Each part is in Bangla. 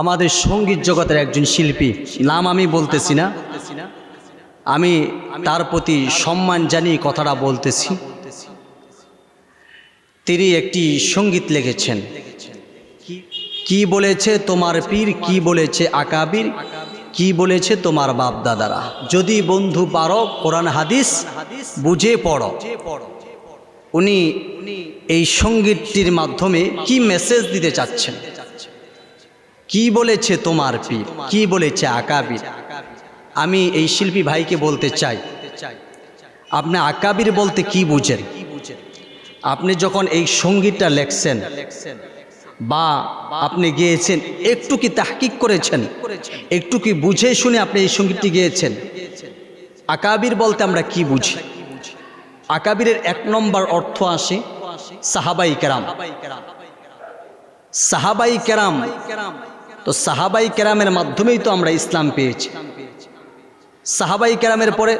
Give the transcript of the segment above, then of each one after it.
আমাদের সংগীত জগতের একজন শিল্পী, নাম আমি বলতেছি না। আমি তার প্রতি সম্মান জানিয়ে কথাটা বলতেছি। তিনি একটি সংগীত লিখেছেন। কি বলেছে তোমার পীর, কি বলেছে আকাবির, কি বলেছে তোমার বাপ দাদারা যদি বন্ধু পারো, কোরআন, হাদিস বুঝে পড়ো। উনি এই সঙ্গীতটির মাধ্যমে কি মেসেজ দিতে চাচ্ছেন? কি বলেছে তোমার পীর? কি বলেছে আকাবির? আমি এই শিল্পী ভাইকে বলতে চাই। আপনি আকাবির বলতে কি বুঝেন? আপনি যখন এই সঙ্গীতটা লেখছেন বা আপনি গিয়েছেন, একটু কি তাহকিক করেছেন? একটু কি বুঝে শুনে আপনি এই সঙ্গীতটি গিয়েছেন? আকাবির বলতে আমরা কি বুঝি? আকাবিরের এক নম্বর অর্থ আসে সাহাবাই কেরাম। সাহাবাই কেরাম তো সাহাবাই কেরামের মাধ্যমেই তো আমরা ইসলাম পেয়েছি। সাহাবাই কেরামের পরে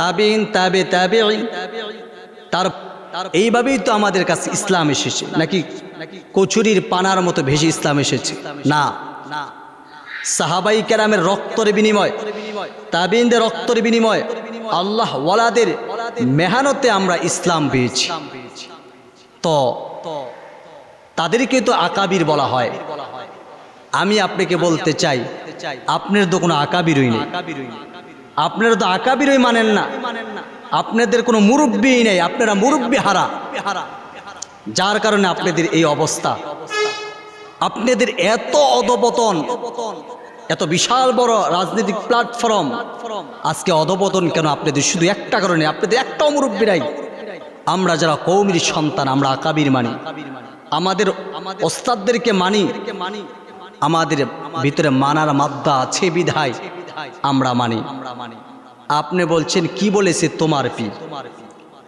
তাবিন তাবে তাবে তার এইভাবেই তো আমাদের কাছে ইসলাম এসেছে। নাকি কচুরির পানার মতো ভেসে ইসলাম এসেছে? না। সাহাবাই কেরামের রক্তর বিনিময় তাবিনদের রক্তর বিনিময়, আল্লাহ ওয়ালাদের মেহানতে আমরা ইসলাম পেয়েছি। তো তাদেরকে তো আকাবির বলা হয়। আমি আপনাকে বলতে চাই আপনার তো কোনো আকাবিরই নেই। আপনারা তো আকাবিরই মানেন না। আপনাদের কোনো মুরব্বী নেই। আপনারা মুরব্বী হারা। যার কারণে আপনাদের এই অবস্থা। আপনাদের এত অধপতন এত বিশাল বড় রাজনৈতিক প্ল্যাটফর্ম। আজকে অধপতন কেন আপনাদের? শুধু একটা কারণে। আপনাদের একটাও মুরব্বী নাই। আমরা যারা কৌমির সন্তান আমরা আকাবির মানি। আমাদের ওস্তাদদেরকে মানি। আমাদের ভিতরে মানার মাদ্দা আছে বিধায় আমরা মানি। আপনি বলছেন, কি বলেছে তোমার পীর?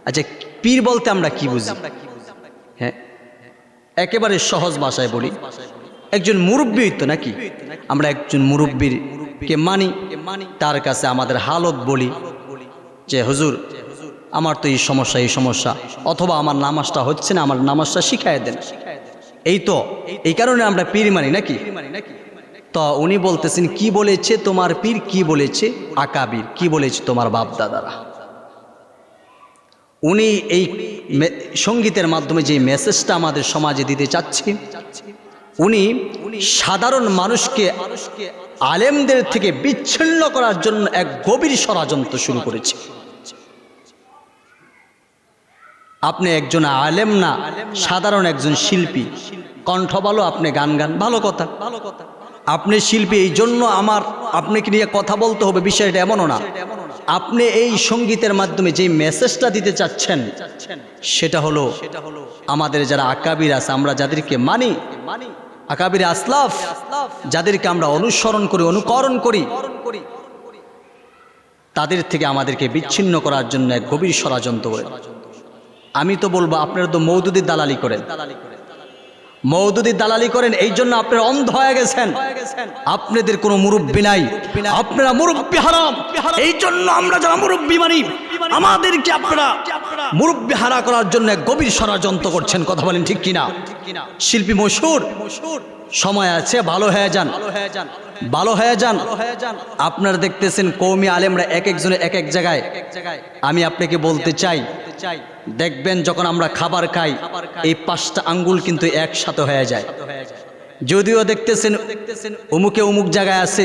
আচ্ছা পীর বলতে আমরা কি বুঝি? হ্যাঁ একেবারে সহজ ভাষায় বলি। একজন মুরব্বী তো নাকি? আমরা একজন মুরব্বীর কে মানি, তার কাছে আমাদের হালত বলি যে, হুজুর, আমার তো এই সমস্যা এই সমস্যা। অথবা আমার নামাজটা হচ্ছে না, আমার নামাজটা শিখাই দেন। এই তো, এই কারণে আমরা পীর মানি নাকি? তো উনি বলতেছেন, কি বলেছে তোমার পীর? কি বলেছে আকাবির? কি বলেছে তোমার বাপ দাদারা উনি এই সঙ্গীতের মাধ্যমে যে মেসেজটা আমাদের সমাজে দিতে চাচ্ছে, উনি সাধারণ মানুষকে আলেমদের থেকে বিচ্ছিন্ন করার জন্য এক গভীর ষড়যন্ত্র শুরু করেছে। আপনি একজন আলেম না, সাধারণ একজন শিল্পী। কণ্ঠ ভালো, আপনি গান গান, ভালো কথা। ভালো কথা আপনি শিল্পী, এই জন্য আমার আপনাকে নিয়ে কথা বলতে হবে, বিষয়টা এমনও না। আপনি এই সঙ্গীতের মাধ্যমে যে মেসেজটা দিতে চাচ্ছেন, সেটা হলো আমাদের যারা আকাবির আছে, আমরা যাদেরকে মানি, আকাবির আসলাফ, যাদেরকে আমরা অনুসরণ করি, অনুকরণ করি, তাদের থেকে আমাদেরকে বিচ্ছিন্ন করার জন্য এক গভীর ষড়যন্ত্র আমি তো বলব আপনারা তো মৌদুদির দালালি করেন। মৌদুদির দালালি করেন, এই জন্য আপনারা অন্ধ হয়ে গেছেন। আপনাদের কোনো মুরব্বী নাই। আপনারা মুরব্বী হারাম। এই জন্য আমরা যারা মুরব্বী মানি, আমাদেরকে আপনারা মুরব্বী হারা করার জন্য গভীর ষড়যন্ত্র করছেন। কথা বলেন ঠিক কিনা? শিল্পী মশুর, সময় আছে ভালো হয়ে যান ভালো হয়ে যান। আপনারা দেখতেছেন কৌমি আলেমরা এক একজনে এক এক জায়গায়। আমি আপনাকে বলতে চাই, দেখবেন যখন আমরা খাবার খাই, এই পাঁচটা আঙ্গুল কিন্তু একসাথে হয়ে যায়। যদিও দেখতেছেন অমুকে অমুক জায়গায় আছে,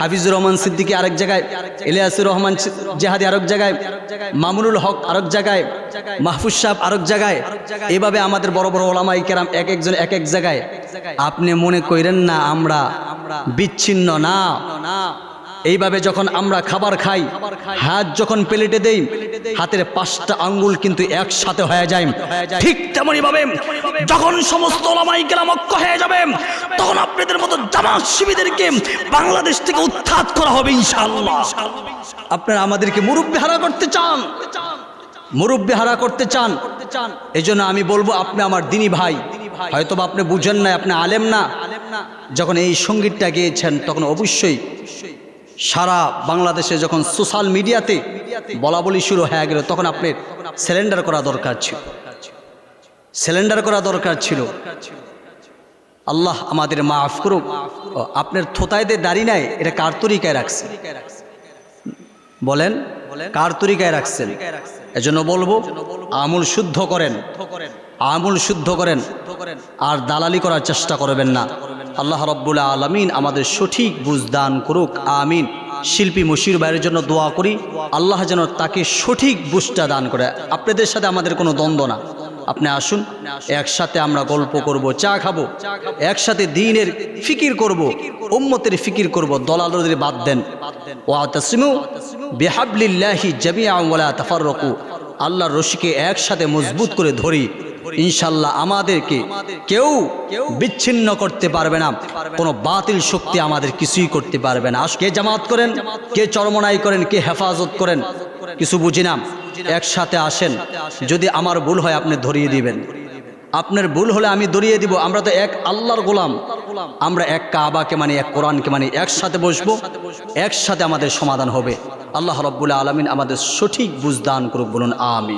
হাফিজুর রহমান সিদ্দিকী আরেক জায়গায় ইলিয়াসুর রহমান জেহাদি আরেক জায়গায়, মামুনুল হক আরেক জায়গায়, মাহফুজ সাহেব আরেক জায়গায়। এভাবে আমাদের বড় বড় ওলামাই কেরাম এক একজন এক এক জায়গায়। আপনি মনে করেন না আমরা বিচ্ছিন্ন না। এইভাবে যখন আমরা খাবার খাই, হাত যখন প্লেটে দেই, হাতের পাঁচটা আঙ্গুল কিন্তু একসাথে হয়ে যায়। ঠিক তেমনই ভাবে যখন সমস্ত ওলামাই কেরাম ঐক্য হয়ে যাবে, তখন আপনাদের মতো জামাত শিবিদেরকে বাংলাদেশ থেকে উৎখাত করা হবে ইনশাআল্লাহ। আপনারা আমাদেরকে মুরব্বী হারা করতে চান? মুরব্বী হারা করতে চান? এই আমি বলব, আপনি আমার দিনী ভাই। হয়তো আপনি বুঝেন না আপনি আলেম না। যখন এই সঙ্গীতটা গেয়েছেন, তখন অবশ্যই সারা বাংলাদেশে যখন সোশ্যাল মিডিয়াতে বলা বলি শুরু হয়ে গেল, তখন আপনার সিলিন্ডার করা দরকার ছিল। সিলিন্ডার করা দরকার ছিল। আল্লাহ আমাদের মাফ করুক। আপনার থোতায়দের দাড়ি নাই, এটা কার তরিকায় রাখছে বলেন, কার তরিকায় রাখছেন? এজন্য বলব, আমুল শুদ্ধ করেন। আমুল শুদ্ধ করেন। আর দালালি করার চেষ্টা করবেন না। আল্লাহ রব্বুল আলমিন আমাদের সঠিক বুঝদান করুক, আমিন। শিল্পী মুশির ভাইয়ের জন্য দোয়া করি, আল্লাহ যেন তাকে সঠিক বুঝটা দান করে। আপনাদের সাথে আমাদের কোনো দ্বন্দ্ব না। আপনি আসুন, একসাথে আমরা গল্প করব, চা খাব, একসাথে দিনের ফিকির করব, উম্মতের ফিকির করব, দলালদের বাদ দেন। ওয়াতাসিমু বিহাবলিল্লাহি জামিআ ওয়ালা তাফাররাকু। আল্লাহর রশিকে একসাথে মজবুত করে ধরি। ইনশাল্লাহ আমাদেরকে কেউ বিচ্ছিন্ন করতে পারবে না। কোনো বাতিল শক্তি আমাদের কিছুই করতে পারবে না। আজ কে জামাত করেন? কে চরমনাই করেন? কে হেফাজত করেন? কিছু বুঝি না। একসাথে আসেন। যদি আমার ভুল হয় আপনি ধরিয়ে দিবেন। আপনার ভুল হলে আমি দরিয়ে দিব। আমরা তো এক আল্লাহর গোলাম। আমরা এক কাবাকে মানে এক কোরআনকে মানে একসাথে বসবো। একসাথে আমাদের সমাধান হবে। আল্লাহ রব্বুল আলমিন আমাদের সঠিক বুঝদান করুক। বলুন আমি